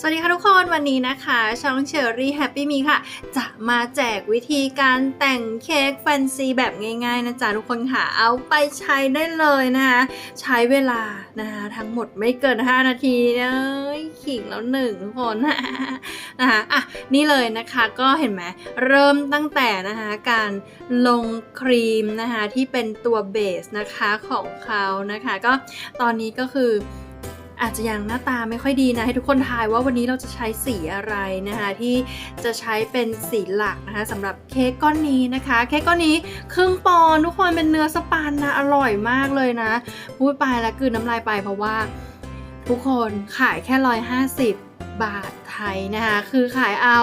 สวัสดีค่ะทุกคนวันนี้นะคะ ช่องเชอรี่แฮปปี้มีค่ะ จะมาแจกวิธีการแต่งเค้กแฟนซีแบบง่ายๆนะจ๊ะทุกคนค่ะ เอาไปใช้ได้เลยนะคะ ใช้เวลานะคะทั้งหมดไม่เกิน 5 นาทีเอ้ยขิงแล้วหนึ่งทุกคนนะคะอะนี่เลยนะคะก็เห็นไหมเริ่มตั้งแต่นะคะการลงครีมนะคะที่เป็นตัวเบสนะคะของเขานะคะ ก็ตอนนี้ก็คือ อาจจะยังหน้าตาไม่ค่อยดีนะ ให้ทุกคนทายว่าวันนี้เราจะใช้สีอะไรนะคะที่จะใช้เป็นสีหลักนะคะสำหรับเค้กก้อนนี้นะคะเค้กก้อนนี้ครึ่งปอนทุกคนเป็นเนื้อสปันนะอร่อยมากเลยนะพูดไปแล้วกลืนน้ำลายไปเพราะว่า ทุกคนขายแค่ร้อยห้าสิบ บาทไทยนะคะคือขายเอา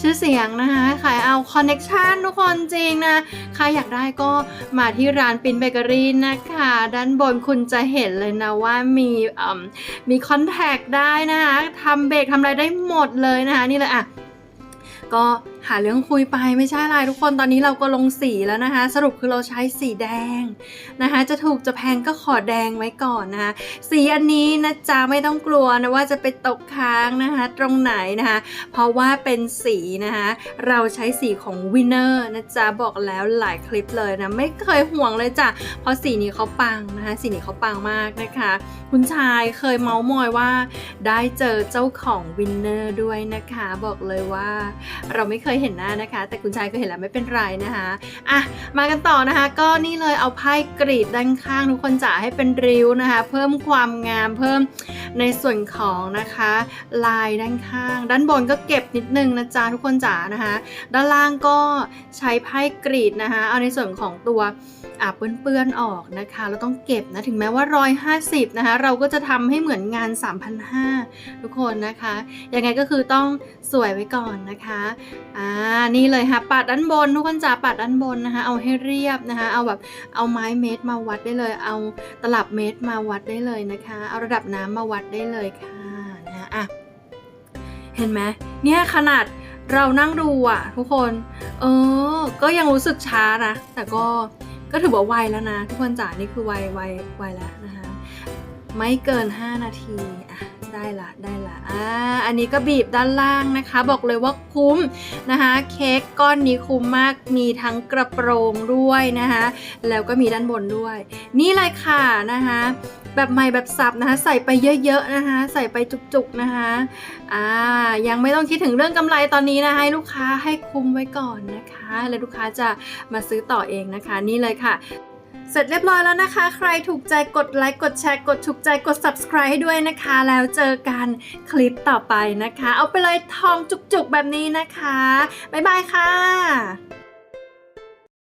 ชื่อเสียงนะคะขายเอาคอนเน็กชันทุกคนจริงนะใครอยากได้ก็มาที่ร้านปินเบเกอรี่นะคะด้านบนคุณจะเห็นเลยนะว่ามีมมีคอนแทคได้นะคะทำเบรกทำอะไรได้หมดเลยนะคะนี่เลยอะก็ หาเรื่องคุยไปไม่ใช่ไรทุกคนตอนนี้เราก็ลงสีแล้วนะคะ สรุปคือเราใช้สีแดงนะคะ จะถูกจะแพงก็ขอแดงไว้ก่อนนะคะ สีอันนี้นะจ๊ะไม่ต้องกลัวนะว่าจะไปตกค้างนะคะ ตรงไหนนะคะ เพราะว่าเป็นสีนะคะ เราใช้สีของวินเนอร์นะจ๊ะบอกแล้วหลายคลิปเลยนะ ไม่เคยห่วงเลยจ้ะเพราะสีนี้เขาปังนะคะ สีนี้เขาปังมากนะคะ คุณชายเคยเมาส์มอยว่า ได้เจอเจ้าของวินเนอร์ด้วยนะคะ บอกเลยว่า เราไม่เคยเห็นหน้านะคะ แต่คุณชายก็เห็นแล้วไม่เป็นไรนะคะอะมากันต่อนะคะ ก็นี่เลยเอาไพ่กรีดด้านข้างทุกคนจ๋าให้เป็นริ้วนะคะ เพิ่มความงามเพิ่ม ในส่วนของนะคะลายด้านข้าง ด้านบนก็เก็บนิดนึงนะจ๊ะทุกคนจ๋านะคะ ด้านล่างก็ใช้ไพ่กรีดนะคะ เอาในส่วนของตัวอ่าเปื้อนๆออกนะคะ เราต้องเก็บนะ ถึงแม้ว่า 150 นะคะ เราก็จะทำให้เหมือนงาน 3,500 ทุกคนนะคะ ยังไงก็คือต้องสวยไว้ก่อนนะคะ อ่า นี่เลยค่ะ ปัดด้านบน ทุกคนจ๋าปัดด้านบนนะคะ เอาให้เรียบนะคะ เอาแบบเอาไม้เมตรมาวัดได้เลย เอาตลับเมตรมาวัดได้เลยนะคะ เอาระดับน้ำมาวัดได้เลยค่ะนะคะอะเห็นไหมเนี่ยขนาดเรานั่งดูอะ ทุกคน เออ ก็ยังรู้สึกช้านะ แต่ก็ก็ถือว่าไวแล้วนะ ทุกคนจ๋านี่คือไวไวไวแล้วนะคะ ไม่เกิน 5 นาทีอะได้ละได้ละอ่าอันนี้ก็บีบด้านล่างนะคะ บอกเลยว่าคุ้มนะคะ เค้กก้อนนี้คุ้มมากมีทั้งกระโปรงด้วยนะคะ แล้วก็มีด้านบนด้วย นี่เลยค่ะนะคะแบบใหม่แบบสับนะคะใส่ไปเยอะๆนะคะ ใส่ไปจุกๆนะคะอ่ายังไม่ต้องคิดถึงเรื่องกำไรตอนนี้นะคะให้ลูกค้าให้คุ้มไว้ก่อนนะคะ แล้วลูกค้าจะมาซื้อต่อเองนะคะ นี่เลยค่ะ เสร็จเรียบร้อยแล้วนะคะ ใครถูกใจกดไลค์ กดแชร์ กดถูกใจ กด subscribe ให้ด้วยนะคะ แล้วเจอกันคลิปต่อไปนะคะ เอาไปเลยทองจุกๆแบบนี้นะคะ บ๊ายบายค่ะ